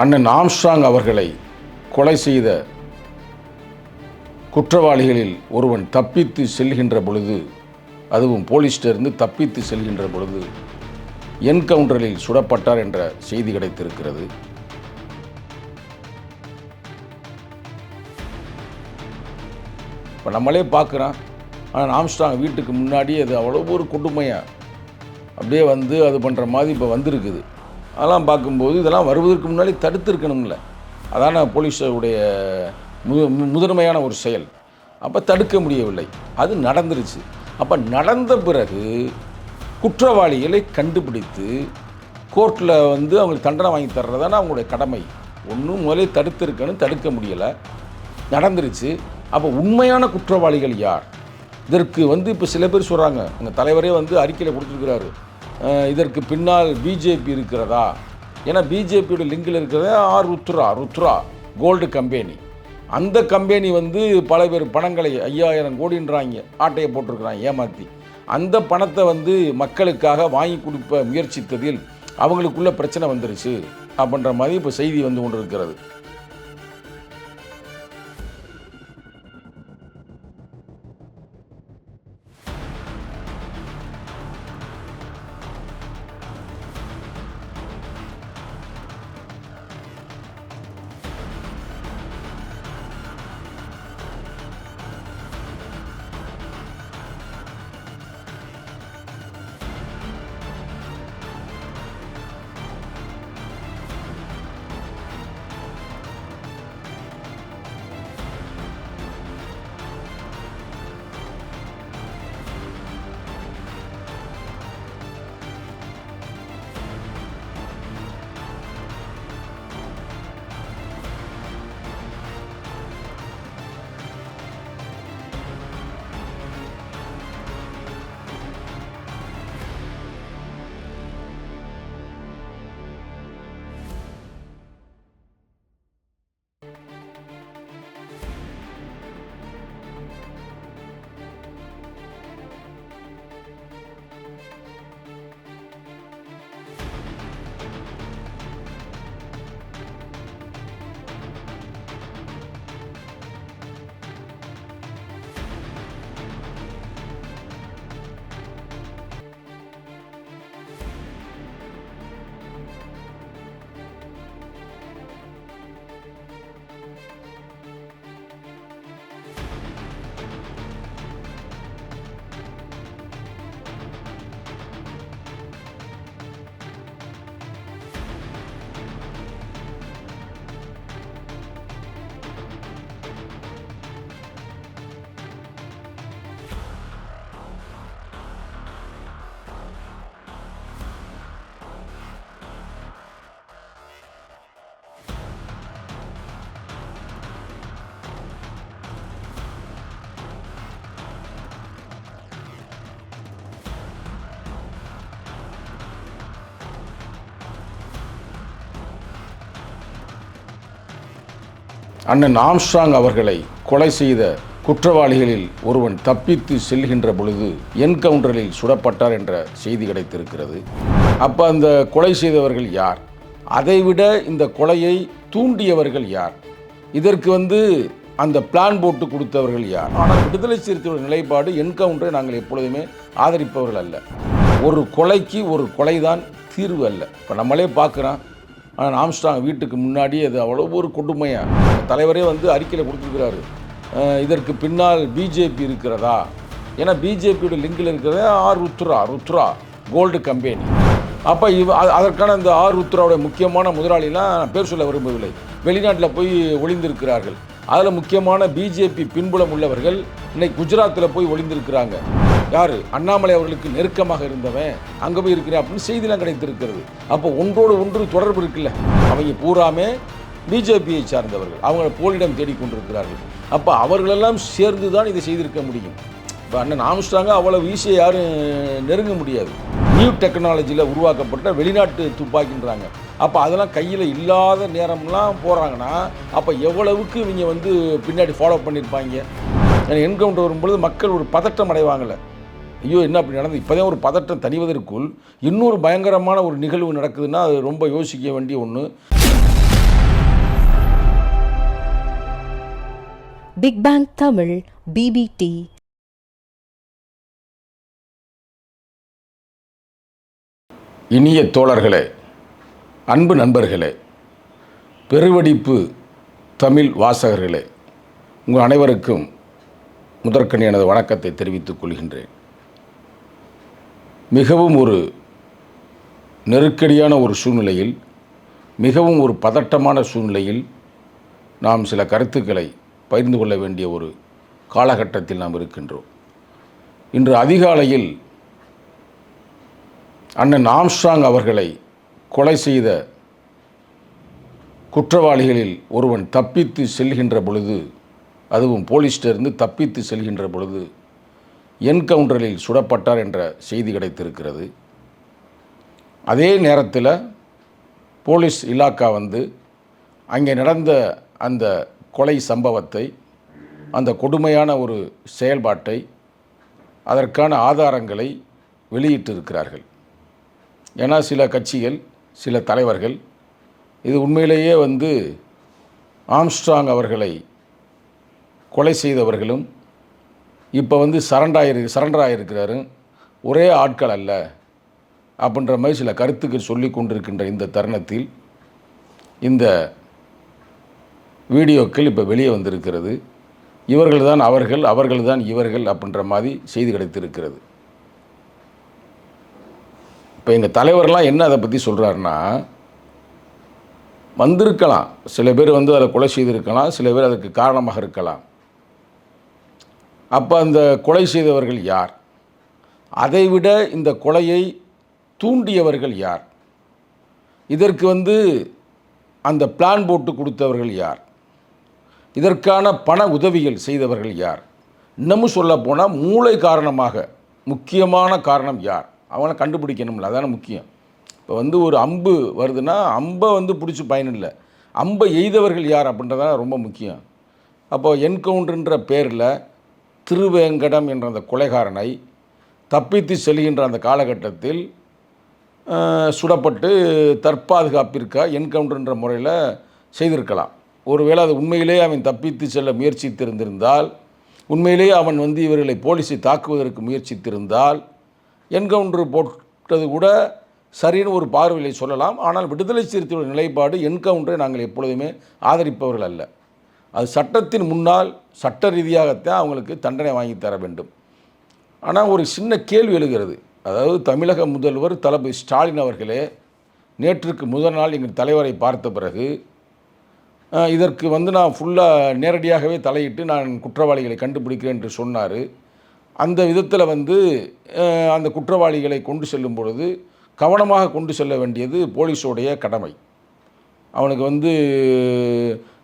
அண்ணன் ஆம்ஸ்ட்ராங் அவர்களை கொலை செய்த குற்றவாளிகளில் ஒருவன் தப்பித்து செல்கின்ற பொழுது அதுவும் போலீஸ்டிருந்து தப்பித்து செல்கின்ற பொழுது என்கவுண்டரில் சுடப்பட்டார் என்ற செய்தி கிடைத்திருக்கிறது. இப்போ நம்மளே பார்க்குறோம். ஆனால் ஆம்ஸ்ட்ராங் வீட்டுக்கு முன்னாடி அது அவ்வளோ ஒரு கொடுமையாக அப்படியே வந்து அது பண்ணுற மாதிரி இப்போ வந்திருக்குது. அதெல்லாம் பார்க்கும்போது இதெல்லாம் வருவதற்கு முன்னாடி தடுத்திருக்கணும்ல. அதான போலீஸுடைய மு முதன்மையான ஒரு செயல். அப்போ தடுக்க முடியவில்லை. அது நடந்துருச்சு. அப்போ நடந்த பிறகு குற்றவாளிகளை கண்டுபிடித்து கோர்ட்டில் வந்து அவங்களுக்கு தண்டனை வாங்கி தர்றதான அவங்களுடைய கடமை. ஒன்றும் முதலே தடுத்திருக்கணும் தடுக்க முடியலை. நடந்துருச்சு. அப்போ உண்மையான குற்றவாளிகள் யார்? இதற்கு வந்து இப்போ சில பேர் சொல்கிறாங்க எங்கள் தலைவரே வந்து அறிக்கையில் கொடுத்துருக்கிறாரு. இதற்கு பின்னால் பிஜேபி இருக்கிறதா? ஏன்னா பிஜேபியோட லிங்கில் இருக்கிறத R Rudra Rudra gold company. அந்த கம்பெனி வந்து பல பேர் பணங்களை ஐயாயிரம் கோடின்றாங்க ஆட்டையை போட்டிருக்கிறாங்க ஏமாற்றி அந்த பணத்தை வந்து மக்களுக்காக வாங்கி கொடுப்ப முயற்சித்ததில் அவங்களுக்குள்ள பிரச்சனை வந்துருச்சு அப்படின்ற மாதிரி இப்போ செய்தி வந்து கொண்டு இருக்கிறது அண்ணன் ஆம்ஸ்ட்ராங் அவர்களை கொலை செய்த குற்றவாளிகளில் ஒருவன் தப்பித்து செல்கின்ற பொழுது என்கவுண்டரில் சுடப்பட்டார் என்ற செய்தி கிடைத்திருக்கிறது. அப்போ அந்த கொலை செய்தவர்கள் யார்? அதைவிட இந்த கொலையை தூண்டியவர்கள் யார்? இதற்கு வந்து அந்த பிளான் போட்டு கொடுத்தவர்கள் யார்? ஆனால் விடுதலை சிறுத்தையோட நிலைப்பாடு என்கவுண்டரை நாங்கள் எப்பொழுதுமே ஆதரிப்பவர்கள் அல்ல. ஒரு கொலைக்கு ஒரு கொலைதான் தீர்வு அல்ல. இப்போ நம்மளே பார்க்குறோம் ஆனால் ஆம்ஸ்டாங் வீட்டுக்கு முன்னாடி அது அவ்வளோ ஒரு கொடுமையாக தலைவரே வந்து அறிக்கையில் கொடுத்துருக்கிறாரு. இதற்கு பின்னால் பிஜேபி இருக்கிறதா? ஏன்னா பிஜேபியோட லிங்கில் இருக்கிறதே R Rudra Rudra gold company. அப்போ இவ அதற்கான இந்த ஆர் ருத்ராவுடைய முக்கியமான முதலாளிலாம் நான் பேர் சொல்ல விரும்பவில்லை. வெளிநாட்டில் போய் ஒளிந்திருக்கிறார்கள். அதில் முக்கியமான பிஜேபி பின்புலம் உள்ளவர்கள் இன்னைக்கு குஜராத்தில் போய் ஒளிந்திருக்கிறாங்க. யார்? அண்ணாமலை அவர்களுக்கு நெருக்கமாக இருந்தவன். அங்கே போய் இருக்கிறேன் அப்படின்னு செய்திலாம் கிடைத்திருக்கிறது. அப்போ ஒன்றோடு ஒன்று தொடர்பு இருக்குல்ல. அவங்க பூராமே பிஜேபியை சார்ந்தவர்கள். அவங்க போலிடம் தேடிக்கொண்டிருக்கிறார்கள். அப்போ அவர்களெல்லாம் சேர்ந்து தான் இதை செய்திருக்க முடியும். இப்போ அண்ணன் ஆம்ஸ்ட்ராங்க அவ்வளவு ஈஸியாக யாரும் நெருங்க முடியாது. நியூ டெக்னாலஜியில் உருவாக்கப்பட்ட வெளிநாட்டு துப்பாக்கின்றாங்க. அப்போ அதெல்லாம் கையில் இல்லாத நேரம்லாம் போகிறாங்கன்னா அப்போ எவ்வளவுக்கு இவங்க வந்து பின்னாடி ஃபாலோ பண்ணியிருப்பாங்க என்கவுண்டர் வரும்பொழுது மக்கள் ஒரு பதட்டம் அடைவாங்கல்ல. ஐயோ என்ன அப்படி நடந்தது இப்போதே ஒரு பதட்டம் தனிவதற்குள் இன்னொரு பயங்கரமான ஒரு நிகழ்வு நடக்குதுன்னா அது ரொம்ப யோசிக்க வேண்டிய ஒன்று பிக் பேங் தமிழ் பிபிடி இனிய தோழர்களே அன்பு நண்பர்களே பெருவடிப்பு தமிழ் வாசகர்களே உங்கள் அனைவருக்கும் முதற்கண் எனது வணக்கத்தை தெரிவித்துக் கொள்கின்றேன். மிகவும் ஒரு நெருக்கடியான ஒரு சூழ்நிலையில் மிகவும் ஒரு பதட்டமான சூழ்நிலையில் நாம் சில கருத்துக்களை பகிர்ந்து கொள்ள வேண்டிய ஒரு காலகட்டத்தில் நாம் இருக்கின்றோம். இன்று அதிகாலையில் அண்ணன் ஆம்ஸ்ட்ராங் அவர்களை கொலை செய்த குற்றவாளிகளில் ஒருவன் தப்பித்து செல்கின்ற பொழுது அதுவும் போலீஸ்டிருந்து தப்பித்து செல்கின்ற பொழுது என்கவுண்டரில் சுடப்பட்டார் என்ற செய்தி கிடைத்திருக்கிறது. அதே நேரத்தில் போலீஸ் இலாக்கா வந்து அங்கே நடந்த அந்த கொலை சம்பவத்தை அந்த கொடுமையான ஒரு செயல்பாட்டை அதற்கான ஆதாரங்களை வெளியிட்டிருக்கிறார்கள். ஏன்னா சில கட்சிகள் சில தலைவர்கள் இது உண்மையிலேயே வந்து ஆம்ஸ்ட்ராங் அவர்களை கொலை செய்தவர்களும் இப்போ வந்து சரண்டாயிரு சரண்டர் ஆகிருக்கிறாரு ஒரே ஆட்கள் அல்ல அப்படின்ற மாதிரி சில கருத்துக்கள் சொல்லி கொண்டிருக்கின்ற இந்த தருணத்தில் இந்த வீடியோக்கள் இப்போ வெளியே வந்திருக்கிறது. இவர்கள் தான் அவர்கள் அவர்கள் தான் இவர்கள் அப்படின்ற மாதிரி செய்தி கிடைத்திருக்கிறது. இப்போ எங்கள் தலைவர்லாம் என்ன அதை பற்றி சொல்கிறாருன்னா வந்திருக்கலாம். சில பேர் வந்து அதை கொலை செய்திருக்கலாம் சில பேர் அதுக்கு காரணமாக இருக்கலாம். அப்போ அந்த கொலை செய்தவர்கள் யார்? அதைவிட இந்த கொலையை தூண்டியவர்கள் யார்? இதற்கு வந்து அந்த பிளான் போட்டு கொடுத்தவர்கள் யார்? இதற்கான பண உதவிகள் செய்தவர்கள் யார்? இன்னமும் சொல்லப்போனால் மூளை காரணமாக முக்கியமான காரணம் யார்? அவனை கண்டுபிடிக்கணும்ல அதான முக்கியம். இப்போ வந்து ஒரு அம்பு வருதுன்னா அம்பை வந்து பிடிச்சி பயனில்லை. அம்பை எய்தவர்கள் யார் அப்படின்றதான் ரொம்ப முக்கியம். அப்போது என்கவுண்டர்ன்ற பேரில் திருவேங்கடம் என்ற அந்த கொலைகாரனை தப்பித்து செல்கின்ற அந்த காலகட்டத்தில் சுடப்பட்டு தற்பாதுகாப்பிற்காக என்கவுண்டர்ன்ற முறையில் செய்திருக்கலாம். ஒருவேளை அது உண்மையிலே அவன் தப்பித்து செல்ல முயற்சித்திருந்திருந்தால் உண்மையிலேயே அவன் வந்து இவர்களை போலீஸை தாக்குவதற்கு முயற்சித்திருந்தால் என்கவுண்டர் போட்டது கூட சரின்னு ஒரு பார்வையை சொல்லலாம். ஆனால் விடுதலை சிறுத்தையோட நிலைப்பாடு என்கவுண்டரை நாங்கள் எப்பொழுதுமே ஆதரிப்பவர்கள் அல்ல. அது சட்டத்தின் முன்னால் சட்ட ரீதியாகத்தான் அவங்களுக்கு தண்டனை வாங்கி தர வேண்டும். ஆனால் ஒரு சின்ன கேள்வி எழுகிறது. அதாவது தமிழக முதல்வர் தளபதி ஸ்டாலின் அவர்களே நேற்றுக்கு முதல் நாள் எங்கள் தலைவரை பார்த்த பிறகு இதற்கு வந்து நான் ஃபுல்லாக நேரடியாகவே தலையிட்டு நான் குற்றவாளிகளை கண்டுபிடிக்கிறேன் என்று சொன்னார். அந்த விதத்தில் வந்து அந்த குற்றவாளிகளை கொண்டு செல்லும் பொழுது கவனமாக கொண்டு செல்ல வேண்டியது போலீஸோடைய கடமை. அவனுக்கு வந்து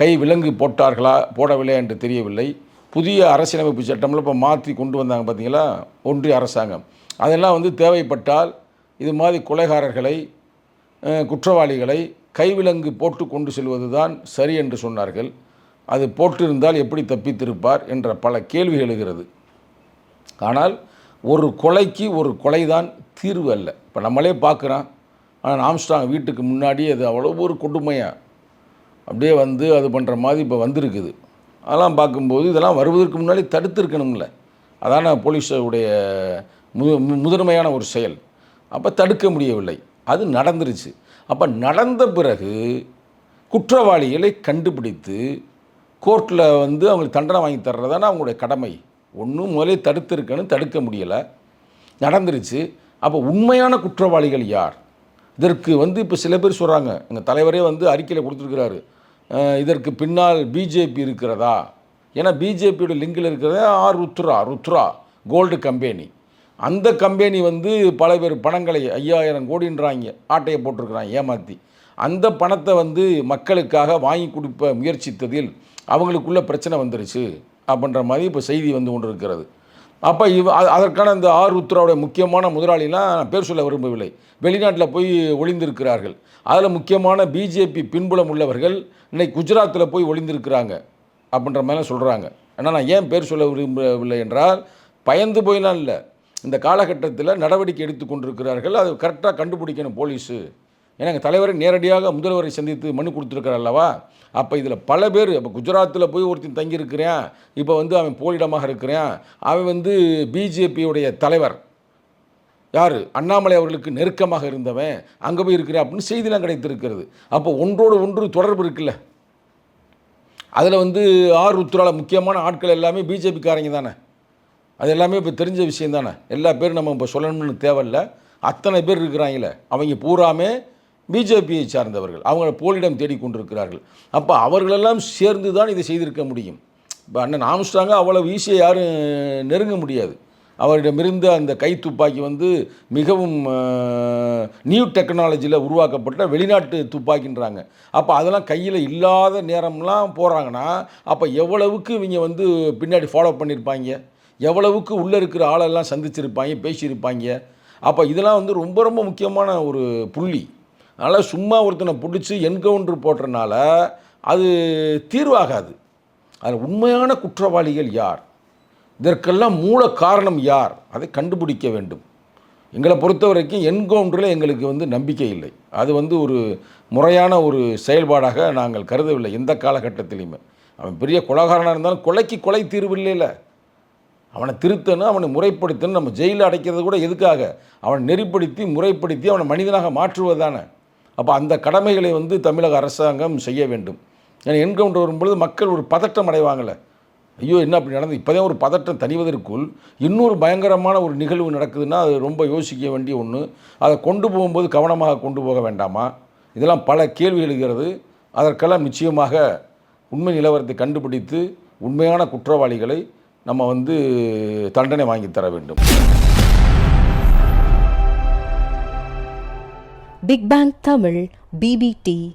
கை விலங்கு போட்டார்களா போடவில்லை என்று தெரியவில்லை. புதிய அரசியலமைப்பு சட்டம்ல இப்போ மாற்றி கொண்டு வந்தாங்க பார்த்தீங்களா ஒன்றிய அரசாங்கம். அதெல்லாம் வந்து தேவைப்பட்டால் இது மாதிரி கொலைகாரர்களை குற்றவாளிகளை கைவிலங்கு போட்டு கொண்டு செல்வது தான் சரி என்று சொன்னார்கள். அது போட்டிருந்தால் எப்படி தப்பித்திருப்பார் என்ற பல கேள்வி எழுகிறது. ஆனால் ஒரு கொலைக்கு ஒரு கொலைதான் தீர்வு அல்ல. இப்போ நம்மளே பார்க்குறோம். ஆனால் ஆம்ஸ்டாங் வீட்டுக்கு முன்னாடி அது அவ்வளோ ஒரு கொடுமையாக அப்படியே வந்து அது பண்ணுற மாதிரி இப்போ வந்திருக்குது. அதெல்லாம் பார்க்கும்போது இதெல்லாம் வருவதற்கு முன்னாடி தடுத்துருக்கணும்ல. அதான போலீஸுடைய மு மு- முதன்மையான ஒரு செயல். அப்போ தடுக்க முடியவில்லை. அது நடந்துருச்சு. அப்போ நடந்த பிறகு குற்றவாளிகளை கண்டுபிடித்து கோர்ட்டில் வந்து அவங்களுக்கு தண்டனை வாங்கி தர்றதான அவங்களுடைய கடமை. ஒன்றும் முதலே தடுத்திருக்கணும் தடுக்க முடியலை. நடந்துருச்சு. அப்போ உண்மையான குற்றவாளிகள் யார்? இதற்கு வந்து இப்போ சில பேர் சொல்கிறாங்க எங்கள் தலைவரே வந்து அறிக்கையில் கொடுத்துருக்கிறாரு. இதற்கு பின்னால் பிஜேபி இருக்கிறதா? ஏன்னா பிஜேபியோட லிங்கில் இருக்கிறதே R Rudra Rudra gold company. அந்த கம்பெனி வந்து பல பேர் பணங்களை ஐயாயிரம் கோடின்றாங்க ஆட்டையை போட்டிருக்கிறாங்க ஏமாற்றி அந்த பணத்தை வந்து மக்களுக்காக வாங்கி கொடுப்ப முயற்சித்ததில் அவங்களுக்குள்ள பிரச்சனை வந்துருச்சு அப்படின்ற மாதிரி இப்போ செய்தி வந்து கொண்டு இருக்கிறது அப்போ இவ அதற்கான இந்த ஆர் ருத்ராவுடைய முக்கியமான முதலாளிலாம் நான் பேர் சொல்ல விரும்பவில்லை. வெளிநாட்டில் போய் ஒளிந்திருக்கிறார்கள். அதில் முக்கியமான பிஜேபி பின்புலம் உள்ளவர்கள் இன்னைக்கு குஜராத்தில் போய் ஒளிந்திருக்கிறாங்க அப்படின்ற மாதிரிலாம் சொல்கிறாங்க ஆனால் நான் ஏன் பேர் சொல்ல விரும்பவில்லை என்றால் பயந்து போயினால் இல்லை இந்த காலகட்டத்தில் நடவடிக்கை எடுத்து கொண்டிருக்கிறார்கள். அது கரெக்டாக கண்டுபிடிக்கணும் போலீஸு. ஏன்னா எங்கள் தலைவரை நேரடியாக முதல்வரை சந்தித்து மனு கொடுத்துருக்கார் அல்லவா? அப்போ இதில் பல பேர் இப்போ குஜராத்தில் போய் ஒருத்தன் தங்கியிருக்கிறான் இப்போ வந்து அவன் போலிடமாக இருக்கிறான். அவன் வந்து பிஜேபியுடைய தலைவர். யார்? அண்ணாமலை அவர்களுக்கு நெருக்கமாக இருந்தவன். அங்கே போய் இருக்கிறேன் அப்படின்னு செய்திலாம் கிடைத்திருக்கிறது. அப்போ ஒன்றோடு ஒன்று தொடர்பு இருக்குல்ல. அதில் வந்து ஆர் ருத்ரால முக்கியமான ஆட்கள் எல்லாமே பிஜேபிக்காரங்க தானே. அது எல்லாமே இப்போ தெரிஞ்ச விஷயம் தானே. எல்லா பேரும் நம்ம இப்போ சொல்லணும்னு தேவையில்ல. அத்தனை பேர் இருக்கிறாங்களே. அவங்க பூராமே பிஜேபியை சார்ந்தவர்கள் அவங்க போலிடம் தேடிக்கொண்டிருக்கிறார்கள். அப்போ அவர்களெல்லாம் சேர்ந்து தான் இதை செய்திருக்க முடியும். இப்போ அண்ணன் ஆம்ஸ்டாங்க அவ்வளவு ஈஸியாக யாரும் நெருங்க முடியாது. அவரிடமிருந்த அந்த கை துப்பாக்கி வந்து மிகவும் நியூ டெக்னாலஜியில் உருவாக்கப்பட்ட வெளிநாட்டு துப்பாக்கின்றாங்க. அப்போ அதெல்லாம் கையில் இல்லாத நேரம்லாம் போகிறாங்கன்னா அப்போ எவ்வளவுக்கு இவங்க வந்து பின்னாடி ஃபாலோ பண்ணியிருப்பாங்க எவ்வளவுக்கு உள்ளே இருக்கிற ஆளெல்லாம் சந்திச்சிருப்பாங்க பேசியிருப்பாங்க? அப்போ இதெல்லாம் வந்து ரொம்ப ரொம்ப முக்கியமான ஒரு புள்ளி. அதனால் சும்மா ஒருத்தனை பிடிச்சி என்கவுண்டர் போடுறனால அது தீர்வாகாது. அதில் உண்மையான குற்றவாளிகள் யார்? இதற்கெல்லாம் மூல காரணம் யார்? அதை கண்டுபிடிக்க வேண்டும். எங்களை பொறுத்த வரைக்கும் என்கவுண்டரில் எங்களுக்கு வந்து நம்பிக்கை இல்லை. அது வந்து ஒரு முறையான ஒரு செயல்பாடாக நாங்கள் கருதவில்லை எந்த காலகட்டத்திலையுமே அவன் பெரிய கொலகாரனாக இருந்தாலும் கொலைக்கு கொலை தீர்வு இல்லைல்ல. அவனை திருத்தணும் அவனை முறைப்படுத்தணும் நம்ம ஜெயிலில் அடைக்கிறது கூட எதுக்காக? அவனை நெறிப்படுத்தி முறைப்படுத்தி அவனை மனிதனாக மாற்றுவது தானே அப்போ அந்த கடமைகளை வந்து தமிழக அரசாங்கம் செய்ய வேண்டும். ஏன்னா என்கவுண்டர் வரும்பொழுது மக்கள் ஒரு பதட்டம் அடைவாங்கள்ல ஐயோ என்ன அப்படி நடந்து? இப்போதான் ஒரு பதட்டம் தணிவதற்குள் இன்னொரு பயங்கரமான ஒரு நிகழ்வு நடக்குதுன்னா அது ரொம்ப யோசிக்க வேண்டிய ஒன்று அதை கொண்டு போகும்போது கவனமாக கொண்டு போக வேண்டாமா? இதெல்லாம் பல கேள்வி எழுகிறது. அதற்கெல்லாம் நிச்சயமாக உண்மை நிலவரத்தை கண்டுபிடித்து உண்மையான குற்றவாளிகளை நம்ம வந்து தண்டனை வாங்கி தர வேண்டும். Big bang Tamil PPT